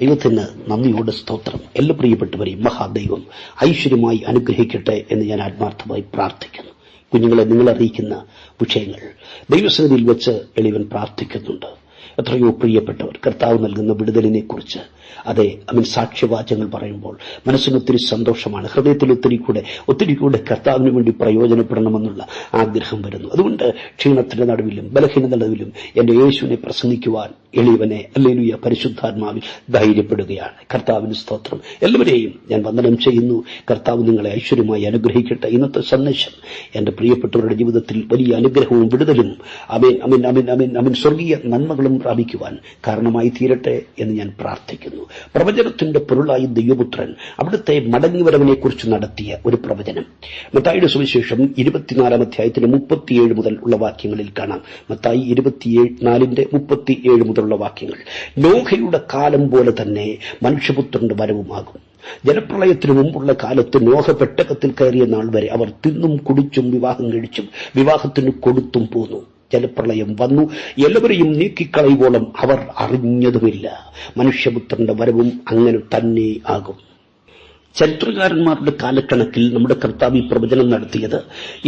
ദൈവത്തിന് നന്ദിയോട് സ്തോത്രം. എല്ലാ പ്രിയപ്പെട്ടവരെയും മഹാദൈവം ഐശ്വര്യമായി അനുഗ്രഹിക്കട്ടെ എന്ന് ഞാൻ ആത്മാർത്ഥമായി പ്രാർത്ഥിക്കുന്നു. കുഞ്ഞുങ്ങളെ നിങ്ങൾ അറിയിക്കുന്ന വിഷയങ്ങൾ ദൈവസന്നിധിയിൽ വെച്ച് എളിവൻ പ്രാർത്ഥിക്കുന്നുണ്ട്. എത്രയോ പ്രിയപ്പെട്ടവർ കർത്താവ് നൽകുന്ന വിടുതലിനെക്കുറിച്ച്. അതെ അവൻ സാക്ഷ്യവാചങ്ങൾ പറയുമ്പോൾ മനസ്സിന് ഒത്തിരി സന്തോഷമാണ്. ഹൃദയത്തിൽ ഒത്തിരി കൂടെ ഒത്തിരി കൂടെ കർത്താവിന് വേണ്ടി പ്രയോജനപ്പെടണമെന്നുള്ള ആഗ്രഹം വരുന്നു. അതുകൊണ്ട് ക്ഷീണത്തിന്റെ നടുവിലും ബലഹീനത നടുവിലും എന്റെ യേശുവിനെ പ്രസംഗിക്കുവാൻ എളിയവനെ അല്ലെലുയ പരിശുദ്ധാത്മാവിൽ ധൈര്യപ്പെടുകയാണ്. കർത്താവിന് സ്തോത്രം. എല്ലാവരെയും ഞാൻ വന്ദനം ചെയ്യുന്നു. കർത്താവ് നിങ്ങളെ ഐശ്വര്യമായി അനുഗ്രഹിക്കട്ടെ. ഇന്നത്തെ സന്ദേശം എന്റെ പ്രിയപ്പെട്ടവരുടെ ജീവിതത്തിൽ വലിയ അനുഗ്രഹവും വിടുതലും. അമീൻ അമീൻ അമീൻ അമീൻ അമീൻ. സ്വർഗീയ നന്മകളും പ്രാപിക്കുവാൻ കാരണമായി തീരട്ടെ എന്ന് ഞാൻ പ്രാർത്ഥിക്കുന്നു. പ്രവചനത്തിന്റെ പൊരുളായി ദൈവപുത്രൻ അവിടുത്തെ മടങ്ങിവരവിനെക്കുറിച്ച് നടത്തിയ ഒരു പ്രവചനം. മത്തായിയുടെ സുവിശേഷം ഇരുപത്തിനാലാം അധ്യായത്തിന് മുപ്പത്തിയേഴ് മുതൽ ഉള്ള വാക്യങ്ങളിൽ കാണാം. മത്തായി ഇരുപത്തിനാലിന്റെ മുപ്പത്തിയേഴ് മുതലുള്ള വാക്യങ്ങൾ. നോഹയുടെ കാലം പോലെ തന്നെ മനുഷ്യപുത്രന്റെ വരവുമാകും. ജലപ്രളയത്തിനു മുമ്പുള്ള കാലത്ത് നോഹ പെട്ടകത്തിൽ കയറിയ നാൾ വരെ അവർ തിന്നും കുടിച്ചും വിവാഹം കഴിച്ചും വിവാഹത്തിന് കൊടുത്തും പോന്നു. ജലപ്രളയം വന്നു. എല്ലാവരെയും നീക്കിക്കളയുവോളം അവർ അറിഞ്ഞതുമില്ല. മനുഷ്യപുത്രന്റെ വരവും അങ്ങനെ തന്നെ ആകും. ചരിത്രകാരന്മാരുടെ കാലക്കണക്കിൽ നമ്മുടെ കർത്താവ് പ്രവചനം നടത്തിയത്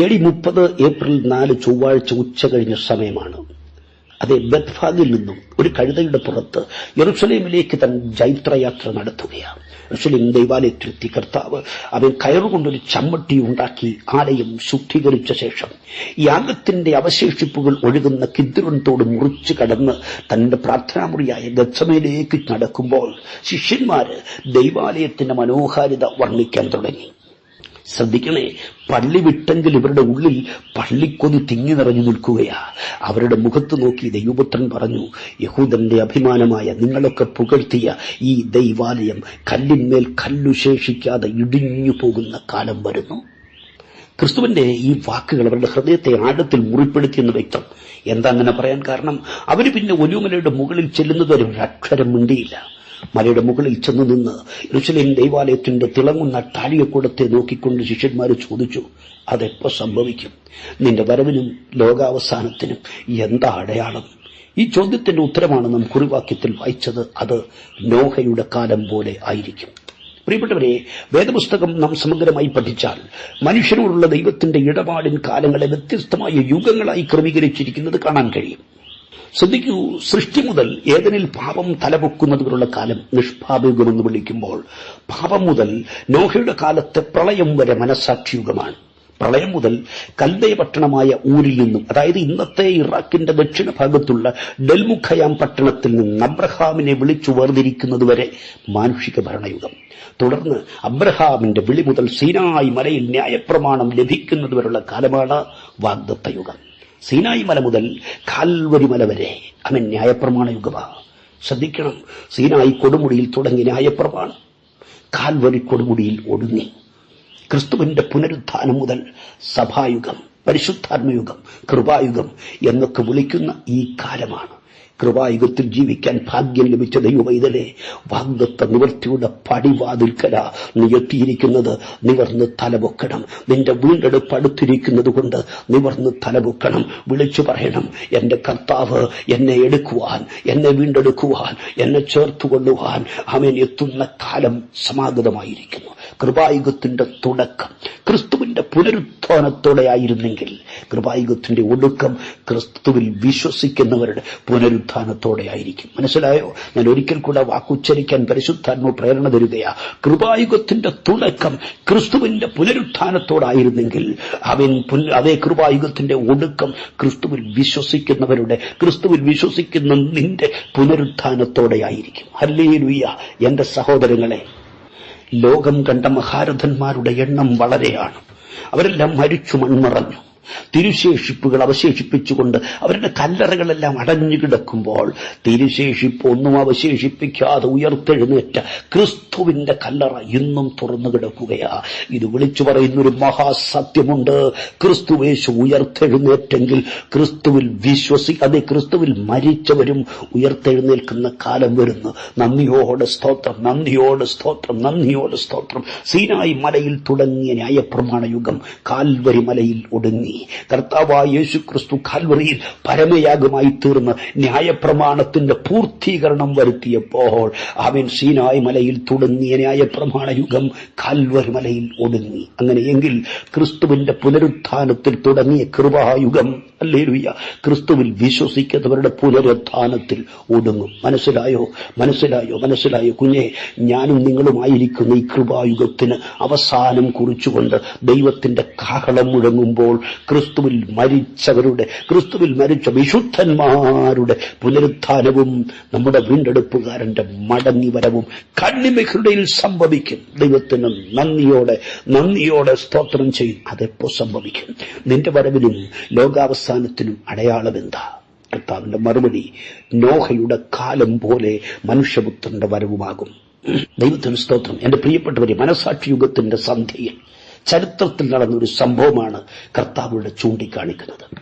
എ മുപ്പത് ഏപ്രിൽ നാല് ചൊവ്വാഴ്ച ഉച്ച കഴിഞ്ഞ സമയമാണ്. അതെ ബത്ഫാഗിൽ നിന്നും ഒരു കഴുതയുടെ പുറത്ത് യെറുസലേമിലേക്ക് തൻ ജൈത്രയാത്ര നടത്തുകയാണ്. യെറുസലേം ദൈവാലയത്തിലെത്തി കർത്താവ് അവൻ കയറുകൊണ്ടൊരു ചമ്മട്ടി ഉണ്ടാക്കി ആലയം ശുദ്ധീകരിച്ച ശേഷം യാഗത്തിന്റെ അവശേഷിപ്പുകൾ ഒഴുകുന്ന കിദ്രോൻ തോട് മുറിച്ചു കടന്ന് തന്റെ പ്രാർത്ഥനാമുറിയായ ഗച്ഛമയിലേക്ക് നടക്കുമ്പോൾ ശിഷ്യന്മാര് ദൈവാലയത്തിന്റെ മനോഹാരിത വർണിക്കാൻ തുടങ്ങി. ശ്രദ്ധിക്കണേ പള്ളി വിട്ടെങ്കിൽ ഇവരുടെ ഉള്ളിൽ പള്ളിക്കൊതി തിങ്ങി നിറഞ്ഞു നിൽക്കുകയാ. അവരുടെ മുഖത്ത് നോക്കി ദൈവപുത്രൻ പറഞ്ഞു യഹൂദന്റെ അഭിമാനമായ നിങ്ങളൊക്കെ പുകഴ്ത്തിയ ഈ ദൈവാലയം കല്ലിന്മേൽ കല്ലു ശേഷിക്കാതെ ഇടിഞ്ഞു പോകുന്ന കാലം വരുന്നു. ക്രിസ്തുവിന്റെ ഈ വാക്കുകൾ അവരുടെ ഹൃദയത്തെ ആഴത്തിൽ മുറിപ്പെടുത്തിയെന്ന് വ്യക്തം. എന്താ അങ്ങനെ പറയാൻ കാരണം? അവർ പിന്നെ ഒലുമലയുടെ മുകളിൽ ചെല്ലുന്നത് ഒരു അക്ഷരം മിണ്ടിയില്ല. മലയുടെ മുകളിൽ ചെന്ന് നിന്ന് യെരുശലേം ദൈവാലയത്തിന്റെ തിളങ്ങുന്ന ടാലിയക്കൂടത്തെ നോക്കിക്കൊണ്ട് ശിഷ്യന്മാർ ചോദിച്ചു അതെപ്പോ സംഭവിക്കും? നിന്റെ വരവിനും ലോകാവസാനത്തിനും എന്താ അടയാളം? ഈ ചോദ്യത്തിന്റെ ഉത്തരമാണ് നാം കുറിവാക്യത്തിൽ വായിച്ചത് അത് നോഹയുടെ കാലം പോലെ ആയിരിക്കും. പ്രിയപ്പെട്ടവരെ വേദപുസ്തകം നാം സമഗ്രമായി പഠിച്ചാൽ മനുഷ്യനോടുള്ള ദൈവത്തിന്റെ ഇടപാടിൻ കാലങ്ങളെ വ്യത്യസ്തമായ യുഗങ്ങളായി ക്രമീകരിച്ചിരിക്കുന്നത് കാണാൻ കഴിയും. ശ്രദ്ധിക്കൂ സൃഷ്ടി മുതൽ ഏതനിൽ പാപം തലപൊക്കുന്നതുവരെയുള്ള കാലം നിഷ്പാപയുഗമെന്ന് വിളിക്കുമ്പോൾ പാപം മുതൽ നോഹയുടെ കാലത്തെ പ്രളയം വരെ മനസാക്ഷിയുഗമാണ് പ്രളയം മുതൽ കൽദയ പട്ടണമായ ഊരിൽ നിന്നും അതായത് ഇന്നത്തെ ഇറാഖിന്റെ ദക്ഷിണ ഭാഗത്തുള്ള ഡൽമുഖയാം പട്ടണത്തിൽ നിന്ന് അബ്രഹാമിനെ വിളിച്ചു വേർതിരിക്കുന്നതുവരെ മാനുഷിക ഭരണയുഗം. തുടർന്ന് അബ്രഹാമിന്റെ വിളി മുതൽ സീനായി മലയിൽ ന്യായപ്രമാണം ലഭിക്കുന്നതുവരെയുള്ള കാലമാണ് വാഗ്ദത്ത യുഗം സീനായി മല മുതൽ കാൽവരി മല വരെ. അവൻ ന്യായപ്രമാണ യുഗമാണ് ശ്രദ്ധിക്കണം സീനായി കൊടുമുടിയിൽ തുടങ്ങി ന്യായപ്രമാണം. കാൽവരി കൊടുമുടിയിൽ ഒടുങ്ങി. ക്രിസ്തുവിന്റെ പുനരുത്ഥാനം മുതൽ സഭായുഗം പരിശുദ്ധാത്മയുഗം കൃപായുഗം എന്നൊക്കെ വിളിക്കുന്ന ഈ കാലമാണ്. കൃപായുഗത്തിൽ ജീവിക്കാൻ ഭാഗ്യം ലഭിച്ച ദൈവമൈതലെ വാഗ്ദത്ത നിവർത്തിയുടെ പടിവാതിൽക്കല നീ എത്തിയിരിക്കുന്നത്. നിവർന്ന് തലപൊക്കണം. നിന്റെ വീണ്ടെടുപ്പ് അടുത്തിരിക്കുന്നത് കൊണ്ട് നിവർന്ന് തലപൊക്കണം. വിളിച്ചു പറയണം. എന്റെ കർത്താവ് എന്നെ എടുക്കുവാൻ എന്നെ വീണ്ടെടുക്കുവാൻ എന്നെ ചേർത്തുകൊള്ളുവാൻ അവൻ എത്തുന്ന കാലം സമാഗതമായിരിക്കുന്നു. കൃപായുഗത്തിന്റെ തുടക്കം ക്രിസ്തുവിന്റെ പുനരുത്ഥാനത്തോടെ ആയിരുന്നെങ്കിൽ കൃപായുഗത്തിന്റെ ഒടുക്കം ക്രിസ്തുവിൽ വിശ്വസിക്കുന്നവരുടെ പുനരുത്ഥാനത്തോടെ ആയിരിക്കും മനസ്സിലായോ? ഞാൻ ഒരിക്കൽ കൂടെ വാക്കുച്ചരിക്കാൻ പരിശുദ്ധാത്മ പ്രേരണ തരികയാ. കൃപായുഗത്തിന്റെ തുടക്കം ക്രിസ്തുവിന്റെ പുനരുത്ഥാനത്തോടായിരുന്നെങ്കിൽ അവൻ അതേ കൃപായുഗത്തിന്റെ ഒടുക്കം ക്രിസ്തുവിൽ വിശ്വസിക്കുന്നവരുടെ ക്രിസ്തുവിൽ വിശ്വസിക്കുന്ന നിന്റെ പുനരുത്ഥാനത്തോടെ ആയിരിക്കും അല്ലേ എന്റെ സഹോദരങ്ങളെ ലോകം കണ്ട മഹാരഥന്മാരുടെ എണ്ണം വളരെയാണ്. അവരെല്ലാം മരിച്ചു മൺമറഞ്ഞു. തിരുശേഷിപ്പുകൾ അവശേഷിപ്പിച്ചുകൊണ്ട് അവരുടെ കല്ലറകളെല്ലാം അടഞ്ഞു കിടക്കുമ്പോൾ തിരുശേഷിപ്പ് ഒന്നും അവശേഷിപ്പിക്കാതെ ഉയർത്തെഴുന്നേറ്റ ക്രിസ്തുവിന്റെ കല്ലറ ഇന്നും തുറന്നു കിടക്കുകയാ. ഇത് വിളിച്ചു പറയുന്നൊരു മഹാസത്യമുണ്ട്. ക്രിസ്തുവേശു ഉയർത്തെഴുന്നേറ്റെങ്കിൽ ക്രിസ്തുവിൽ വിശ്വസി അതെ ക്രിസ്തുവിൽ മരിച്ചവരും ഉയർത്തെഴുന്നേൽക്കുന്ന കാലം വരുന്നു. നന്ദിയോടെ സ്തോത്രം നന്ദിയോടെ സ്തോത്രം നന്ദിയോടെ സ്തോത്രം. സീനായി മലയിൽ തുടങ്ങിയ ന്യായപ്രമാണ യുഗം കാൽവരി മലയിൽ ഒടുങ്ങി. കർത്താവായ യേശു ക്രിസ്തു കാൽവറിയിൽ പരമയാഗമായി തീർന്ന് ന്യായപ്രമാണത്തിന്റെ പൂർത്തീകരണം വരുത്തിയപ്പോൾ അവൻ സീനായ് മലയിൽ തുടങ്ങിയ ന്യായപ്രമാണ യുഗം കാൽവരി മലയിൽ ഒടുങ്ങി. അങ്ങനെയെങ്കിൽ ക്രിസ്തുവിന്റെ പുനരുത്ഥാനത്തിൽ തുടങ്ങിയ കൃപായുഗം അല്ലേലുയ്യ ക്രിസ്തുവിൽ വിശ്വസിക്കുന്നവരുടെ പുനരുത്ഥാനത്തിൽ ഒടുങ്ങും. മനസ്സിലായോ? മനസ്സിലായോ? മനസ്സിലായോ? കുഞ്ഞെ ഞാനും നിങ്ങളുമായിരിക്കുന്ന ഈ കൃപായുഗത്തിന് അവസാനം കുറിച്ചുകൊണ്ട് ദൈവത്തിന്റെ കാഹളം മുഴങ്ങുമ്പോൾ ക്രിസ്തുവിൽ മരിച്ചവരുടെ ക്രിസ്തുവിൽ മരിച്ച വിശുദ്ധന്മാരുടെ പുനരുത്ഥാനവും നമ്മുടെ വീണ്ടെടുപ്പുകാരന്റെ മടങ്ങിവരവും വരവും സംഭവിക്കും. ദൈവത്തിന് നന്ദിയോടെ നന്ദിയോടെ സ്തോത്രം ചെയ്യും. അതെപ്പോ സംഭവിക്കും? നിന്റെ വരവിനും ലോകാവസാനത്തിനും അടയാളമെന്താ കർത്താവിന്റെ മറുപടി നോഹയുടെ കാലം പോലെ മനുഷ്യപുത്രന്റെ വരവുമാകും. ദൈവത്തിന് സ്തോത്രം. എന്റെ പ്രിയപ്പെട്ടവരെ മനസാക്ഷി യുഗത്തിന്റെ സന്ധ്യയിൽ ചരിത്രത്തിൽ നടന്നൊരു സംഭവമാണ് കർത്താവിടെ ചൂണ്ടിക്കാണിക്കുന്നത്.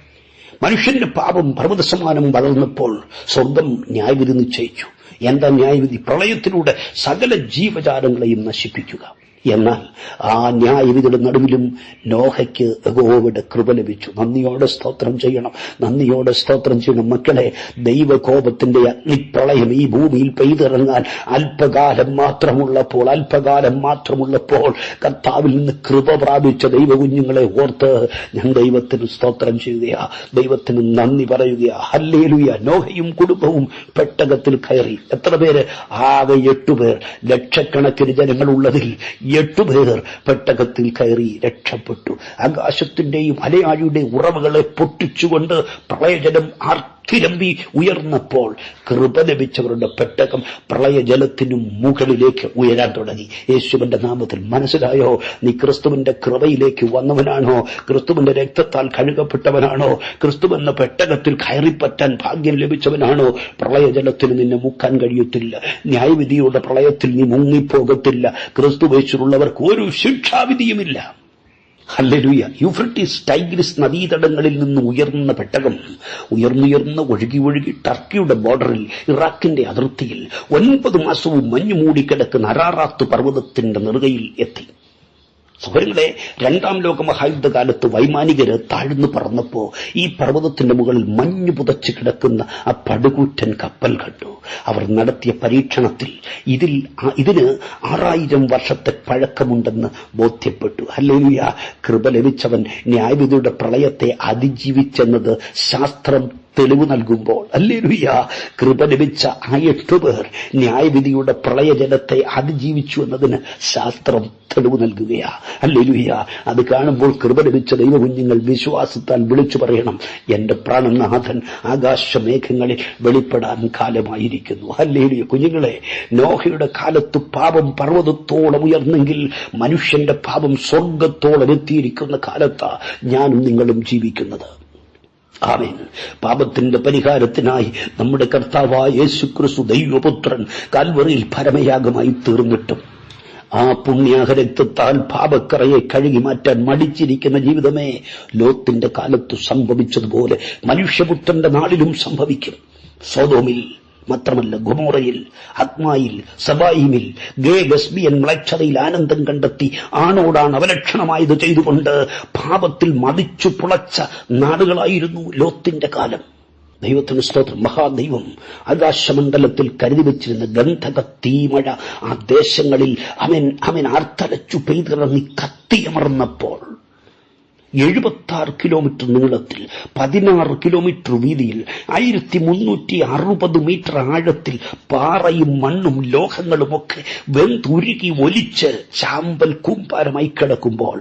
മനുഷ്യന്റെ പാപം പർവതസമാനം വളർന്നപ്പോൾ സ്വർഗം ന്യായവിധി നിശ്ചയിച്ചു. എന്താ ന്യായവിധി? പ്രളയത്തിലൂടെ സകല ജീവജാലങ്ങളെയും നശിപ്പിക്കുക. എന്നാൽ ആ ന്യായവിധിയുടെ നടുവിലും നോഹയ്ക്ക് യഹോവയുടെ കൃപ ലഭിച്ചു. നന്ദിയോടെ സ്തോത്രം ചെയ്യണം. നന്ദിയോടെ സ്തോത്രം ചെയ്യണം. മക്കളെ ദൈവകോപത്തിന്റെ അഗ്നിപ്രളയം ഈ ഭൂമിയിൽ പെയ്തിറങ്ങാൻ അല്പകാലം മാത്രമുള്ളപ്പോൾ അല്പകാലം മാത്രമുള്ളപ്പോൾ കർത്താവിൽ നിന്ന് കൃപ പ്രാപിച്ച ദൈവകുഞ്ഞുങ്ങളെ ഓർത്ത് ഞാൻ ദൈവത്തിന് സ്തോത്രം ചെയ്യുകയാ. ദൈവത്തിന് നന്ദി പറയുകയാ. ഹല്ലേലുയ. നോഹയും കുടുംബവും പെട്ടകത്തിൽ കയറി. എത്ര പേര്? ആകെ എട്ടുപേർ. ലക്ഷക്കണക്കിന് ജനങ്ങളുള്ളതിൽ എട്ടുപേർ പെട്ടകത്തിൽ കയറി രക്ഷപ്പെട്ടു. ആകാശത്തിന്റെയും അലയാഴിയുടെയും ഉറവുകളെ പൊട്ടിച്ചുകൊണ്ട് പ്രളയജലം ആർത്തിരമ്പി ഉയർന്നപ്പോൾ കൃപ ലഭിച്ചവരുടെ പെട്ടകം പ്രളയജലത്തിനു മുകളിലേക്ക് ഉയരാൻ തുടങ്ങി. യേശുവിന്റെ നാമത്തിൽ മനസ്സിലായോ? നീ ക്രിസ്തുവിന്റെ കൃപയിലേക്ക് വന്നവനാണോ? ക്രിസ്തുവിന്റെ രക്തത്താൽ കഴുകപ്പെട്ടവനാണോ? ക്രിസ്തുവെന്ന പെട്ടകത്തിൽ കയറിപ്പറ്റാൻ ഭാഗ്യം ലഭിച്ചവനാണോ? പ്രളയജലത്തിന് നിന്നെ മുക്കാൻ കഴിയത്തില്ല. ന്യായവിധിയുടെ പ്രളയത്തിൽ നീ മുങ്ങിപ്പോകത്തില്ല. ക്രിസ്തു വെച്ചിട്ടുള്ളവർക്ക് ഒരു ശിക്ഷാവിധിയുമില്ല. ഹല്ലേലൂയ. യൂഫ്രട്ടീസ് ടൈഗ്രിസ് നദീതടങ്ങളിൽ നിന്ന് ഉയർന്ന പെട്ടകം ഉയർന്നുയർന്ന് ഒഴുകി ഒഴുകി ടർക്കിയുടെ ബോർഡറിൽ ഇറാഖിന്റെ അതിർത്തിയിൽ ഒൻപത് മാസവും മഞ്ഞു മൂടിക്കിടക്കുന്ന പർവതത്തിന്റെ നെറുകയിൽ എത്തി. സുഹൃങ്ങളെ രണ്ടാം ലോക മഹായുദ്ധകാലത്ത് വൈമാനികര് താഴ്ന്നു പറന്നപ്പോ ഈ പർവതത്തിന്റെ മുകളിൽ മഞ്ഞു പുതച്ചു കിടക്കുന്ന ആ പടുകൂറ്റൻ കപ്പൽ കണ്ടു. അവർ നടത്തിയ പരീക്ഷണത്തിൽ ഇതിൽ ഇതിന് ആറായിരം വർഷത്തെ പഴക്കമുണ്ടെന്ന് ബോധ്യപ്പെട്ടു. അല്ലെങ്കിൽ കൃപ ലഭിച്ചവൻ ന്യായവിധിയുടെ പ്രളയത്തെ അതിജീവിച്ചെന്നത് ശാസ്ത്രം തെളിവ് നൽകുമ്പോൾ അല്ലേലുയ്യ കൃപ ലഭിച്ച ആ എട്ടു പേർ ന്യായവിധിയുടെ പ്രളയജലത്തെ അതിജീവിച്ചു എന്നതിന് ശാസ്ത്രം തെളിവ് നൽകുകയാ. അല്ലേലുയ്യ അത് കാണുമ്പോൾ കൃപ ലഭിച്ച ദൈവകുഞ്ഞുങ്ങൾ വിശ്വാസത്താൽ വിളിച്ചു പറയണം. എന്റെ പ്രാണനാഥൻ ആകാശമേഘങ്ങളിൽ വെളിപ്പെടാൻ കാലമായിരിക്കുന്നു. അല്ലേലുയ കുഞ്ഞുങ്ങളെ നോഹയുടെ കാലത്ത് പാപം പർവതത്തോളം ഉയർന്നെങ്കിൽ മനുഷ്യന്റെ പാപം സ്വർഗത്തോളം എത്തിയിരിക്കുന്ന കാലത്താ ഞാനും നിങ്ങളും ജീവിക്കുന്നത്. ആമേൻ. പാപത്തിന്റെ പരിഹാരത്തിനായി നമ്മുടെ കർത്താവായ യേശുക്രിസ്തു ദൈവപുത്രൻ കാൽവറിയിൽ പരമയാഗമായി തീർന്നിട്ടും ആ പുണ്യാഹ രക്തത്താൽ പാപക്കറയെ കഴുകി മാറ്റാൻ മടിച്ചിരിക്കുന്ന ജീവിതമേ ലോത്തിന്റെ കാലത്തു സംഭവിച്ചതുപോലെ മനുഷ്യപുത്രന്റെ നാളിലും സംഭവിക്കും. സോതോമിൽ മാത്രമല്ല ഗുമോറയിൽ അത്മായിൽ സബായിമിൽ ഗേ ഗസ്ബിയൻ മ്ലക്ഷതയിൽ ആനന്ദം കണ്ടെത്തി ആണോടാണ് അവലക്ഷണമായത് ചെയ്തുകൊണ്ട് പാപത്തിൽ മതിച്ചു പുളച്ച നാടുകളായിരുന്നു ലോത്തിന്റെ കാലം. ദൈവത്തിന് സ്തോത്രം. മഹാദൈവം ആകാശമണ്ഡലത്തിൽ കരുതി വെച്ചിരുന്ന ഗന്ധക തീമഴ ആ ദേശങ്ങളിൽ അവൻ അവൻ ആർത്തലച്ചു പെയ്തിറങ്ങി കത്തിയമർന്നപ്പോൾ എഴുപത്തി കിലോമീറ്റർ നീളത്തിൽ പതിനാറ് കിലോമീറ്റർ വീതിയിൽ ആയിരത്തി മുന്നൂറ്റി അറുപത് മീറ്റർ ആഴത്തിൽ പാറയും മണ്ണും ലോഹങ്ങളുമൊക്കെ വെന്തുരുകി ഒലിച്ച് ചാമ്പൽ കൂമ്പാരമായി കിടക്കുമ്പോൾ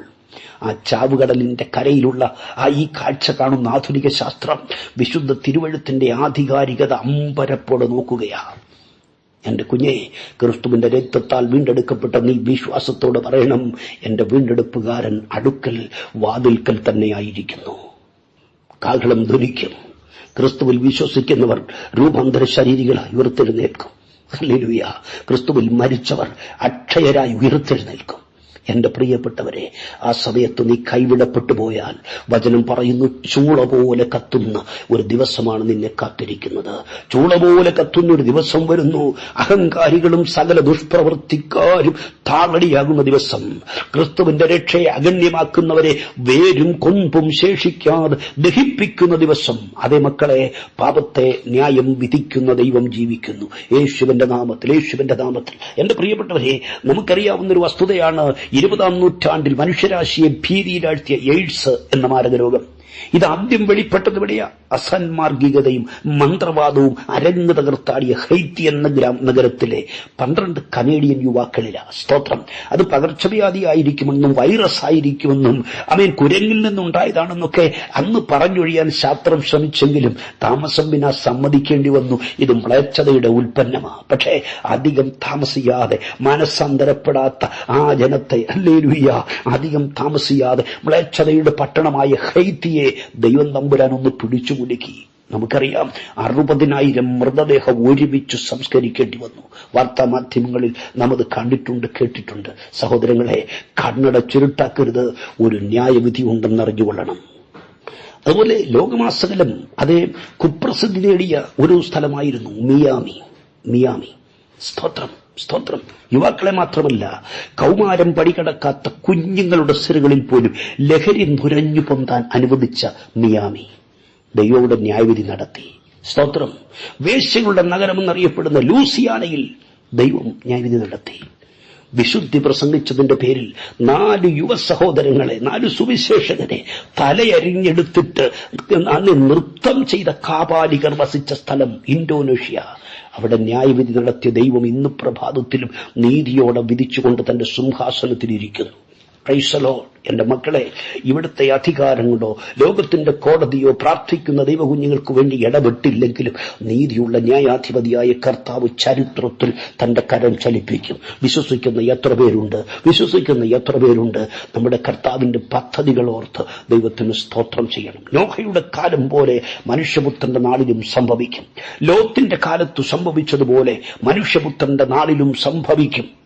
ആ ചാവുകടലിന്റെ കരയിലുള്ള ആ ഈ കാഴ്ച കാണുന്ന ആധുനിക ശാസ്ത്രം വിശുദ്ധ തിരുവഴുത്തിന്റെ ആധികാരികത അമ്പരപ്പോടെ നോക്കുകയാണ്. എന്റെ കുഞ്ഞെ ക്രിസ്തുവിന്റെ രക്തത്താൽ വീണ്ടെടുക്കപ്പെട്ട നീ വിശ്വാസത്തോട് പറയണം. എന്റെ വീണ്ടെടുപ്പുകാരൻ അടുക്കൽ വാതിൽക്കൽ തന്നെയായിരിക്കുന്നു. കാഹളം ധരിക്കും ക്രിസ്തുവിൽ വിശ്വസിക്കുന്നവർ രൂപാന്തര ശരീരികളായി ഉയർത്തെഴുന്നേൽക്കും. ഹല്ലേലൂയ. ക്രിസ്തുവിൽ മരിച്ചവർ അക്ഷയരായി ഉയർത്തെഴുന്നേൽക്കും. എന്റെ പ്രിയപ്പെട്ടവരെ ആ സമയത്ത് നീ കൈവിടപ്പെട്ടു പോയാൽ വചനം പറയുന്നു ചൂള പോലെ കത്തുന്ന ഒരു ദിവസമാണ് നിന്നെ കാത്തിരിക്കുന്നത്. ചൂള പോലെ കത്തുന്ന ഒരു ദിവസം വരുന്നു. അഹങ്കാരികളും സകല ദുഷ്പ്രവൃത്തിക്കാരും താളടിയാകുന്ന ദിവസം. ക്രിസ്തുവിന്റെ രക്ഷയെ അഗണ്യമാക്കുന്നവരെ വേരും കൊമ്പും ശേഷിക്കാതെ ദഹിപ്പിക്കുന്ന ദിവസം. അതേ മക്കളെ പാപത്തെ ന്യായം വിധിക്കുന്ന ദൈവം ജീവിക്കുന്നു. യേശുവിന്റെ നാമത്തിൽ യേശുവിന്റെ നാമത്തിൽ. എന്റെ പ്രിയപ്പെട്ടവരെ നമുക്കറിയാവുന്ന ഒരു വസ്തുതയാണ് ഇരുപതാം നൂറ്റാണ്ടിൽ മനുഷ്യരാശിയെ ഭീതിയിലാഴ്ത്തിയ എയ്ഡ്സ് എന്ന മാരകരോഗം. ഇത് ആദ്യം വെളിപ്പെട്ടത് എവിടെയാ? അസന്മാർഗികതയും മന്ത്രവാദവും അരങ്ങ് തകർത്താടിയ ഹൈത്തി എന്ന ഗ്രാം നഗരത്തിലെ പന്ത്രണ്ട് കനേഡിയൻ യുവാക്കളിലാ. സ്തോത്രം. അത് പകർച്ചവ്യാധിയായിരിക്കുമെന്നും വൈറസ് ആയിരിക്കുമെന്നും അവൻ കുരങ്ങിൽ നിന്നുണ്ടായതാണെന്നൊക്കെ അന്ന് പറഞ്ഞൊഴിയാൻ ശാസ്ത്രം ശ്രമിച്ചെങ്കിലും താമസം വിന സമ്മതിക്കേണ്ടി വന്നു. ഇത് മ്ലേച്ഛതയുടെ ഉൽപ്പന്നമാ. പക്ഷേ അധികം താമസിയാതെ മനസ്സന്തരപ്പെടാത്ത ആ ജനത്തെ അല്ലേലുയ്യ അധികം താമസിയാതെ മ്ലേച്ഛതയുടെ പട്ടണമായ ഹൈത്തിയെ ദൈവം തമ്പുരാൻ ഒന്ന് പിടിച്ചു കുലുക്കി. നമുക്കറിയാം അറുപതിനായിരം മൃതദേഹം ഒരുമിച്ച് സംസ്കരിക്കേണ്ടി വന്നു. വാർത്താ മാധ്യമങ്ങളിൽ നമ്മൾ കണ്ടിട്ടുണ്ട് കേട്ടിട്ടുണ്ട്. സഹോദരങ്ങളെ കണ്ണട ചുരുട്ടാക്കരുത്. ഒരു ന്യായവിധി ഉണ്ടെന്ന് അറിഞ്ഞുകൊള്ളണം. അതുപോലെ ലോകമാസകലം അതേ കുപ്രസിദ്ധി നേടിയ ഒരു സ്ഥലമായിരുന്നു മിയാമി. മിയാമി. സ്തോത്രം. സ്തോത്രം. യുവാക്കളെ മാത്രമല്ല കൗമാരം പടികടക്കാത്ത കുഞ്ഞുങ്ങളുടെ സിറുകളിൽ പോലും ലഹരി നുരഞ്ഞു പൊന്താൻ അനുവദിച്ച മിയാമി. ദൈവയുടെ ന്യായവിധി നടത്തി. സ്തോത്രം. വേശ്യകളുടെ നഗരമെന്നറിയപ്പെടുന്ന ലൂസിയാനയിൽ ദൈവം ന്യായവിധി നടത്തി. വിശുദ്ധി പ്രസംഗിച്ചതിന്റെ പേരിൽ നാല് യുവ സഹോദരങ്ങളെ നാല് സുവിശേഷകരെ തലയരിഞ്ഞെടുത്തിട്ട് നൃത്തം ചെയ്ത കാപാലികർ വസിച്ച സ്ഥലം ഇന്തോനേഷ്യ. അവിടെ ന്യായവിധി നടത്തിയ ദൈവം ഇന്ന് പ്രഭാതത്തിലും നീതിയോടെ വിധിച്ചുകൊണ്ട് തന്റെ സിംഹാസനത്തിലിരിക്കുന്നു. പ്രൈസലോ എന്റെ മക്കളെ ഇവിടുത്തെ അധികാരങ്ങളോ ലോകത്തിന്റെ കോടതിയോ പ്രാർത്ഥിക്കുന്ന ദൈവകുഞ്ഞുങ്ങൾക്ക് വേണ്ടി ഇടപെട്ടില്ലെങ്കിലും നീതിയുള്ള ന്യായാധിപതിയായ കർത്താവ് ചരിത്രത്തിൽ തന്റെ കരം ചലിപ്പിക്കും. വിശ്വസിക്കുന്ന എത്ര പേരുണ്ട്? വിശ്വസിക്കുന്ന എത്ര പേരുണ്ട്? നമ്മുടെ കർത്താവിന്റെ പദ്ധതികൾ ഓർത്ത് ദൈവത്തിന് സ്തോത്രം ചെയ്യണം. നോഹയുടെ കാലം പോലെ മനുഷ്യപുത്രന്റെ നാളിലും സംഭവിക്കും. ലോത്തിന്റെ കാലത്ത് സംഭവിച്ചതുപോലെ മനുഷ്യപുത്രന്റെ നാളിലും സംഭവിക്കും.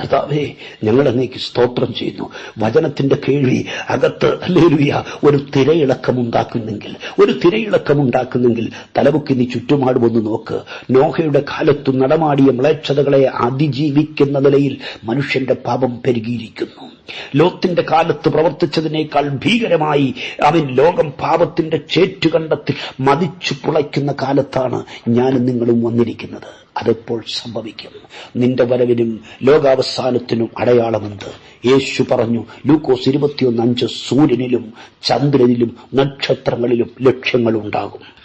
കർത്താവേ ഞങ്ങൾ അങ്ങേക്ക് സ്തോത്രം ചെയ്യുന്നു. വചനത്തിന്റെ കേൾവി അകത്ത് അല്ലേലുയ ഒരു തിരയിളക്കമുണ്ടാക്കുന്നെങ്കിൽ ഒരു തിരയിളക്കമുണ്ടാക്കുന്നെങ്കിൽ തലമുക്കി നീ ചുറ്റുമാടുമെന്ന് നോക്ക്. നോഹയുടെ കാലത്തു നടമാടിയ മ്ലേച്ഛതകളെ അതിജീവിക്കുന്ന നിലയിൽ മനുഷ്യന്റെ പാപം പെരുകിയിരിക്കുന്നു. ലോത്തിന്റെ കാലത്ത് പ്രവർത്തിച്ചതിനേക്കാൾ ഭീകരമായി അവൻ ലോകം പാപത്തിന്റെ ചേറ്റു കണ്ടെത്തി മതിച്ചു പുളയ്ക്കുന്ന കാലത്താണ് ഞാനും നിങ്ങളും വന്നിരിക്കുന്നത്. അതെപ്പോൾ സംഭവിക്കും? നിന്റെ വരവിനും ലോകാവസാനത്തിനും അടയാളമുണ്ട് യേശു പറഞ്ഞു ലൂക്കോസ് ഇരുപത്തിയൊന്ന് അഞ്ച് സൂര്യനിലും ചന്ദ്രനിലും നക്ഷത്രങ്ങളിലും ലക്ഷ്യങ്ങളുണ്ടാകും.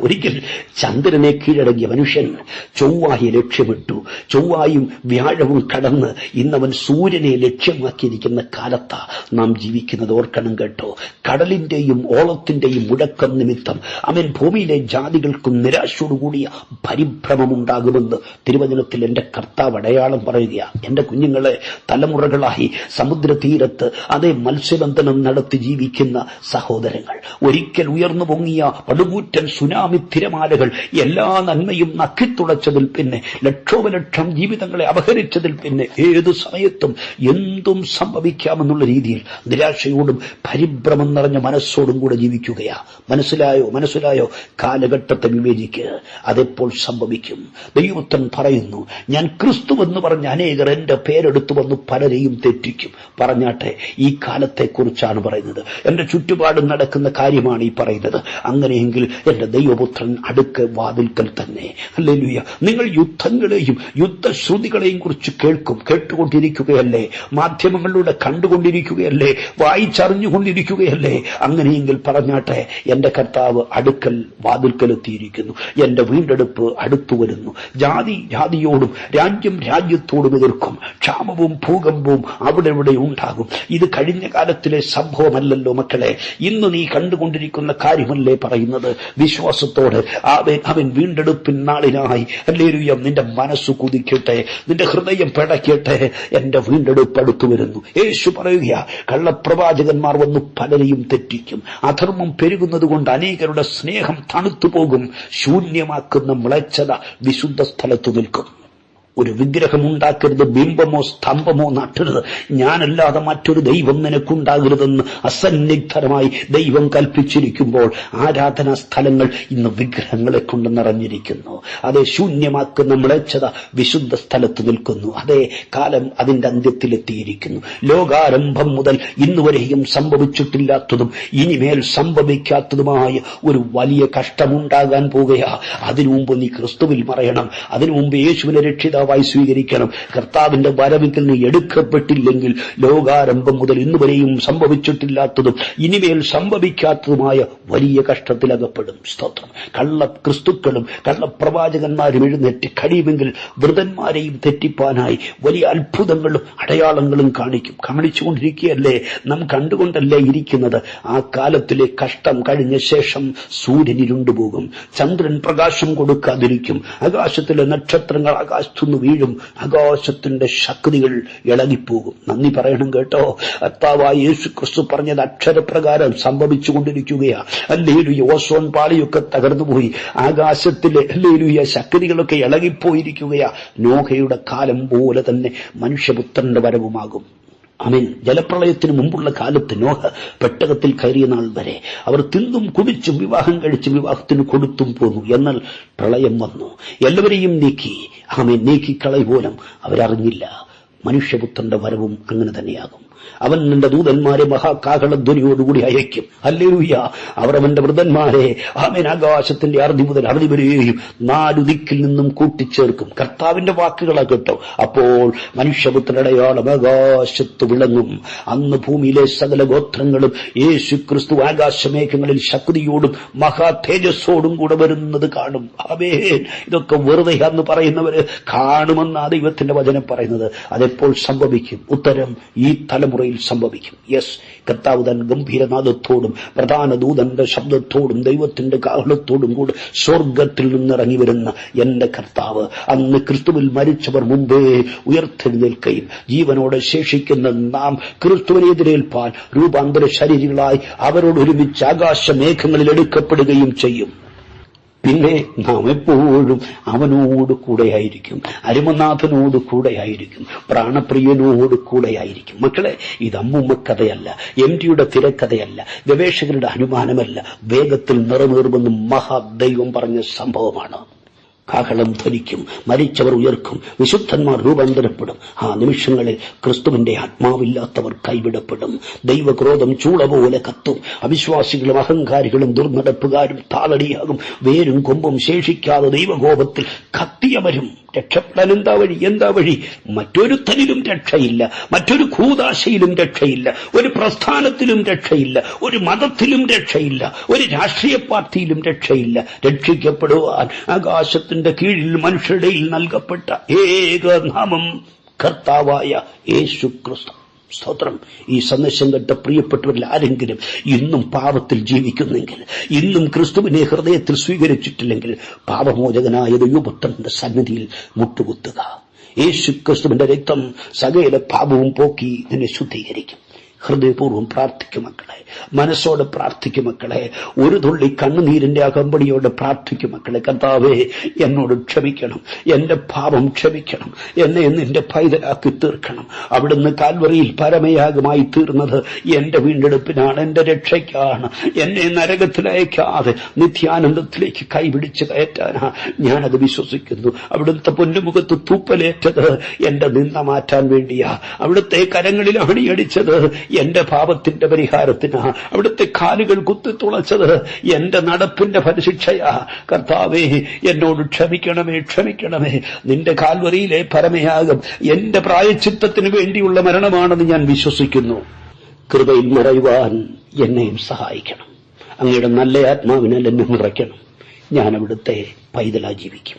ഒരിക്കൽ ചന്ദ്രനെ കീഴടങ്ങിയ മനുഷ്യൻ ചൊവ്വായെ ലക്ഷ്യമിട്ടു. ചൊവ്വായും വ്യാഴവും കടന്ന് ഇന്നവൻ സൂര്യനെ ലക്ഷ്യമാക്കിയിരിക്കുന്ന കാലത്ത നാം ജീവിക്കുന്നത്. ഓർക്കണം കേട്ടോ. കടലിന്റെയും ഓളത്തിന്റെയും മുഴക്കം നിമിത്തം അവൻ ഭൂമിയിലെ ജാതികൾക്കും നിരാശയോടുകൂടിയ പരിഭ്രമമുണ്ടാകുമെന്ന് തിരുവചനത്തിൽ എന്റെ കർത്താവ് അടയാളം പറയുക എന്റെ കുഞ്ഞുങ്ങളെ തലമുറകളായി സമുദ്രതീരത്ത് അതേ മത്സ്യബന്ധനം നടത്തി ജീവിക്കുന്ന സഹോദരങ്ങൾ. ഒരിക്കൽ ഉയർന്നു പൊങ്ങിയ പടുകൂറ്റൻ സുനാമി തിരമാലകൾ എല്ലാ നന്മയും നക്കിത്തുളച്ചതിൽ പിന്നെ ലക്ഷോപലക്ഷം ജീവിതങ്ങളെ അപഹരിച്ചതിൽ പിന്നെ ഏതു സമയത്തും എന്തും സംഭവിക്കാമെന്നുള്ള രീതിയിൽ നിരാശയോടും പരിഭ്രമം നിറഞ്ഞ മനസ്സോടും കൂടെ ജീവിക്കുകയാ. മനസ്സിലായോ? മനസ്സിലായോ? കാലഘട്ടത്തെ വിവേചിക്ക്. അതെപ്പോൾ സംഭവിക്കും? ദൈവത്തൻ പറയുന്നു ഞാൻ ക്രിസ്തു എന്ന് പറഞ്ഞ അനേകർ എന്റെ പേരെടുത്തു വന്ന് പലരെയും തെറ്റിക്കും. പറഞ്ഞാട്ടെ ഈ കാലത്തെക്കുറിച്ചാണ് പറയുന്നത്. എന്റെ ചുറ്റുപാടും നടക്കുന്ന കാര്യമാണ് ഈ പറയുന്നത്. അങ്ങനെയെങ്കിൽ എന്റെ ദൈവപുത്രൻ അടുക്ക വാതിൽക്കൽ തന്നെ. അല്ലേലുയ നിങ്ങൾ യുദ്ധങ്ങളെയും യുദ്ധശ്രുതികളെയും കുറിച്ച് കേൾക്കും കേട്ടുകൊണ്ടിരിക്കുകയല്ലേ? മാധ്യമങ്ങളിലൂടെ കണ്ടുകൊണ്ടിരിക്കുകയല്ലേ? വായിച്ചറിഞ്ഞുകൊണ്ടിരിക്കുകയല്ലേ? അങ്ങനെയെങ്കിൽ പറഞ്ഞാട്ടെ എന്റെ കർത്താവ് അടുക്കൽ വാതിൽക്കലെത്തിയിരിക്കുന്നു. എന്റെ വീണ്ടെടുപ്പ് അടുത്തു വരുന്നു. ജാതി ജാതിയോടും രാജ്യം രാജ്യത്തോടും എതിർക്കും. ക്ഷാമവും ഭൂകമ്പവും അവിടെ ഇവിടെ ഉണ്ടാകും. ഇത് കഴിഞ്ഞ കാലത്തിലെ സംഭവമല്ലല്ലോ മക്കളെ. ഇന്ന് നീ കണ്ടുകൊണ്ടിരിക്കുന്ന കാര്യമല്ലേ പറയുന്നത്? വിശ്വാസത്തോട് അവൻ വീണ്ടെടുപ്പിൻ നാളിനായി അല്ലേരുയം നിന്റെ മനസ്സ് കുതിക്കട്ടെ നിന്റെ ഹൃദയം പിടയ്ക്കട്ടെ എന്റെ വീണ്ടെടുപ്പ് അടുത്തു വരുന്നു. യേശു പറയുക കള്ളപ്രവാചകന്മാർ വന്ന് പലരെയും തെറ്റിക്കും. അധർമ്മം പെരുകുന്നത് കൊണ്ട് അനേകരുടെ സ്നേഹം തണുത്തു പോകും ശൂന്യമാക്കുന്ന മ്ലേച്ഛത വിശുദ്ധ സ്ഥലത്തു നിൽക്കും. ഒരു വിഗ്രഹമുണ്ടാക്കരുത് ബിംബമോ സ്തംഭമോ നട്ടരുത്. ഞാനല്ലാതെ മറ്റൊരു ദൈവം നിനക്കുണ്ടാകരുതെന്ന് അസന്നിഗ്ധരമായി ദൈവം കൽപ്പിച്ചിരിക്കുമ്പോൾ ആരാധനാ സ്ഥലങ്ങൾ ഇന്ന് വിഗ്രഹങ്ങളെ കൊണ്ട് നിറഞ്ഞിരിക്കുന്നു. അതെ ശൂന്യമാക്കുന്ന മ്ലേച്ഛത വിശുദ്ധ സ്ഥലത്ത് നിൽക്കുന്നു. അതേ കാലം അതിന്റെ അന്ത്യത്തിലെത്തിയിരിക്കുന്നു. ലോകാരംഭം മുതൽ ഇന്നുവരെയും സംഭവിച്ചിട്ടില്ലാത്തതും ഇനിമേൽ സംഭവിക്കാത്തതുമായ ഒരു വലിയ കഷ്ടമുണ്ടാകാൻ പോകുക അതിനു മുമ്പ് നീ ക്രിസ്തുവിൽ മറയണം. അതിനു മുമ്പ് യേശുവിനെ രക്ഷിതാവായി സ്വീകരിക്കണം. കർത്താവിന്റെ വരവിൽ നിന്ന് എടുക്കപ്പെട്ടില്ലെങ്കിൽ ലോകാരംഭം മുതൽ ഇന്നുവരെയും സംഭവിച്ചിട്ടില്ലാത്തതും ഇനിമേൽ സംഭവിക്കാത്തതുമായ വലിയ കഷ്ടത്തിലകപ്പെടും. സ്തോത്രം. കള്ള ക്രിസ്തുക്കളും കള്ളപ്രവാചകന്മാരും എഴുന്നേറ്റ് കഴിയുമെങ്കിൽ വൃതന്മാരെയും തെറ്റിപ്പാനായി വലിയ അത്ഭുതങ്ങളും അടയാളങ്ങളും കാണിക്കും. കാണിച്ചുകൊണ്ടിരിക്കുകയല്ലേ? നാം കണ്ടുകൊണ്ടല്ലേ ഇരിക്കുന്നത്? ആ കാലത്തിലെ കഷ്ടം കഴിഞ്ഞ ശേഷം സൂര്യൻ ഇരുണ്ടുപോകും. ചന്ദ്രൻ പ്രകാശം കൊടുക്കാതിരിക്കും. ആകാശത്തിലെ നക്ഷത്രങ്ങൾ ആകാശത്തുനിന്ന് വീഴും. ആകാശത്തിന്റെ ശക്തികൾ ഇളകിപ്പോകും. നന്ദി പറയണം കേട്ടോ. കർത്താവായ യേശു ക്രിസ്തു പറഞ്ഞത് അക്ഷരപ്രകാരം സംഭവിച്ചുകൊണ്ടിരിക്കുകയാണ് അല്ലേലുയ ഓസോൺ പാളിയൊക്കെ തകർന്നുപോയി. ആകാശത്തിലെ അല്ലേലുയ ശക്തികളൊക്കെ ഇളകിപ്പോയിരിക്കുകയാ. നോഹയുടെ കാലം പോലെ തന്നെ മനുഷ്യപുത്രന്റെ വരവുമാകും. അമീൻ ജലപ്രളയത്തിന് മുമ്പുള്ള കാലത്ത് നോഹ പെട്ടകത്തിൽ കയറിയ നാൾ വരെ അവർ തിന്നും കുടിച്ചും വിവാഹം കഴിച്ചും വിവാഹത്തിന് കൊടുത്തും പോന്നു. എന്നാൽ പ്രളയം വന്നു. എല്ലാവരെയും നീക്കി. ആമീൻ. നീക്കിക്കളയ പോലും അവരറിഞ്ഞില്ല. മനുഷ്യപുത്രന്റെ വരവും അങ്ങനെ തന്നെയാകും. അവൻ നിന്റെ ദൂതന്മാരെ മഹാകാഹളധ്വനിയോടുകൂടി അയക്കും. അല്ലേലൂയ അവർ അവന്റെ വൃതന്മാരെ അവൻ ആകാശത്തിന്റെ അറുതി മുതൽ അറുതി വരെയും നാലു ദിക്കിൽ നിന്നും കൂട്ടിച്ചേർക്കും. കർത്താവിന്റെ വാക്കുകളാ കേട്ടോ. അപ്പോൾ മനുഷ്യപുത്രടയാളം ആകാശത്ത് വിളങ്ങും. അന്ന് ഭൂമിയിലെ സകല ഗോത്രങ്ങളും യേശു ക്രിസ്തു ആകാശമേഘങ്ങളിൽ ശക്തിയോടും മഹാ തേജസ്സോടും കൂടെ വരുന്നത് കാണും. ആമേൻ. ഇതൊക്കെ വെറുതെ അന്ന് പറയുന്നവര് കാണുമെന്നാണ് ദൈവത്തിന്റെ വചനം പറയുന്നത്. അതെപ്പോൾ സംഭവിക്കും? ഉത്തരം ഈ തലമുറയിൽ സംഭവിക്കും. യെസ് കർത്താവ് തൻ ഗംഭീരനാഥത്തോടും പ്രധാന ദൂതന്റെ ശബ്ദത്തോടും ദൈവത്തിന്റെ കാഹളത്തോടും കൂടെ സ്വർഗത്തിൽ നിന്നിറങ്ങി വരുന്ന എന്റെ കർത്താവ്. അന്ന് ക്രിസ്തുവിൽ മരിച്ചവർ മുമ്പേ ഉയർത്തെഴുന്നേൽക്കുകയും ജീവനോടെ ശേഷിക്കുന്ന നാം ക്രിസ്തുവിനെതിരേൽപ്പാൻ രൂപാന്തര ശരീരികളായി അവരോട് ഒരുമിച്ച് ആകാശമേഘങ്ങളിൽ എടുക്കപ്പെടുകയും ചെയ്യും. പിന്നെ നാം എപ്പോഴും അവനോട് കൂടെയായിരിക്കും അരുമനാഥനോട് കൂടെയായിരിക്കും പ്രാണപ്രിയനോട് കൂടെയായിരിക്കും. മക്കളെ ഇത് അമ്മുമ്മ കഥയല്ല എം ടിയുടെ തിരക്കഥയല്ല ഗവേഷകരുടെ അനുമാനമല്ല വേഗത്തിൽ നിറവേറുമെന്ന് മഹാദൈവം പറഞ്ഞ സംഭവമാണ്. കാഹളം ധരിക്കും മരിച്ചവർ ഉയർക്കും വിശുദ്ധന്മാർ രൂപാന്തരപ്പെടും. ആ നിമിഷങ്ങളിൽ ക്രിസ്തുവിന്റെ ആത്മാവില്ലാത്തവർ കൈവിടപ്പെടും. ദൈവക്രോധം ചൂള പോലെ കത്തും. അവിശ്വാസികളും അഹങ്കാരികളും ദുർനടപ്പുകാരും താളടിയാകും. വേരും കൊമ്പും ശേഷിക്കാതെ ദൈവകോപത്തിൽ കത്തിയമരും രക്ഷപ്പെടാൻ എന്താ വഴി? എന്താ വഴി? മറ്റൊരുത്തനിലും രക്ഷയില്ല. മറ്റൊരു കൂതാശയിലും രക്ഷയില്ല. ഒരു പ്രസ്ഥാനത്തിലും രക്ഷയില്ല. ഒരു മതത്തിലും രക്ഷയില്ല. ഒരു രാഷ്ട്രീയ പാർട്ടിയിലും രക്ഷയില്ല. രക്ഷിക്കപ്പെടുവാൻ ആകാശത്തിന്റെ കീഴിൽ മനുഷ്യരുടെയിൽ നൽകപ്പെട്ട ഏക നാമം കർത്താവായ യേശു ക്രിസ്തു സ്തോത്രം. ഈ സന്ദേശം കേട്ട പ്രിയപ്പെട്ടവരിൽ ആരെങ്കിലും ഇന്നും പാപത്തിൽ ജീവിക്കുന്നെങ്കിൽ ഇന്നും ക്രിസ്തുവിനെ ഹൃദയത്തിൽ സ്വീകരിച്ചിട്ടില്ലെങ്കിൽ പാപമോചകനായ ദൈവപുത്രന്റെ സന്നിധിയിൽ മുട്ടുകുത്തുക. യേശു ക്രിസ്തുവിന്റെ രക്തം സകല പാപവും പോക്കി നിന്നെ ശുദ്ധീകരിക്കും. ഹൃദയപൂർവം പ്രാർത്ഥിക്കും മക്കളെ. മനസ്സോടെ പ്രാർത്ഥിക്കും മക്കളെ. ഒരു തുള്ളി കണ്ണുനീരിന്റെ അകമ്പടിയോടെ പ്രാർത്ഥിക്കും മക്കളെ. കർത്താവേ എന്നോട് ക്ഷമിക്കണം. എന്റെ പാപം ക്ഷമിക്കണം. എന്നെ നിന്റെ പൈതലാക്കി തീർക്കണം. അവിടുന്ന് കാൽവറിയിൽ പരമയാഗമായി തീർന്നത് എന്റെ വീണ്ടെടുപ്പിനാണ് എന്റെ രക്ഷയ്ക്കാണ്. എന്നെ നരകത്തിലയക്കാതെ നിത്യാനന്ദത്തിലേക്ക് കൈപിടിച്ച് കയറ്റാനാ ഞാനത് വിശ്വസിക്കുന്നു. അവിടുത്തെ പൊന്നുമുഖത്ത് തൂപ്പലേറ്റത് എന്റെ നിന്ദ മാറ്റാൻ വേണ്ടിയാ. അവിടുത്തെ കരങ്ങളിൽ അണിയടിച്ചത് എന്റെ പാപത്തിന്റെ പരിഹാരത്തിന് അവിടുത്തെ കാലുകൾ കുത്തിത്തുളച്ചത് എന്റെ നടപ്പിന്റെ പരിശിക്ഷയാ കർത്താവേ എന്നോട് ക്ഷമിക്കണമേ ക്ഷമിക്കണമേ. നിന്റെ കാൽവറിയിലെ പരമയാകും എന്റെ പ്രായച്ചിത്തത്തിന് വേണ്ടിയുള്ള മരണമാണെന്ന് ഞാൻ വിശ്വസിക്കുന്നു. കൃപയിൽ നിറയുവാൻ എന്നെയും സഹായിക്കണം. അങ്ങയുടെ നല്ല ആത്മാവിനെ എന്നെ നിറയ്ക്കണം. ഞാൻ അവിടുത്തെ പൈതലാ ജീവിക്കും.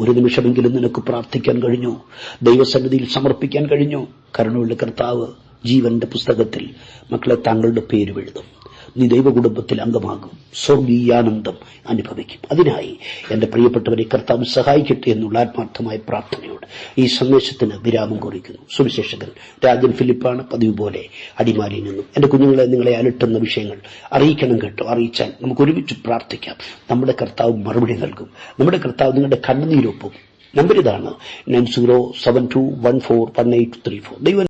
ഒരു നിമിഷമെങ്കിലും നിനക്ക് പ്രാർത്ഥിക്കാൻ കഴിഞ്ഞു. ദൈവസന്നിധിയിൽ സമർപ്പിക്കാൻ കഴിഞ്ഞു. കരുണയുള്ള കർത്താവ് ജീവന്റെ പുസ്തകത്തിൽ മക്കളെ താങ്കളുടെ പേര് എഴുതും. നീ ദൈവകുടുംബത്തിൽ അംഗമാകും. സ്വർഗീയാനന്ദം അനുഭവിക്കും. അതിനായി എന്റെ പ്രിയപ്പെട്ടവരെ കർത്താവ് സഹായിക്കട്ടെ എന്നുള്ള ആത്മാർത്ഥമായ പ്രാർത്ഥനയോട് ഈ സന്ദേശത്തിന് വിരാമം കുറിക്കുന്നു. സുവിശേഷകൻ രാജൻ ഫിലിപ്പാണ് പതിവ് പോലെ അടിമാലിയിൽ നിന്നും എന്റെ കുഞ്ഞുങ്ങളെ നിങ്ങളെ അലട്ടുന്ന വിഷയങ്ങൾ അറിയിക്കണം കേട്ടോ. അറിയിച്ചാൽ നമുക്ക് ഒരുമിച്ച് പ്രാർത്ഥിക്കാം. നമ്മുടെ കർത്താവ് മറുപടി നൽകും. നമ്മുടെ കർത്താവ് നിങ്ങളുടെ കണ്ണുനീരൊപ്പം. നമ്പർ ഇതാണ് nine zero seven two one four one eight three four. ദൈവം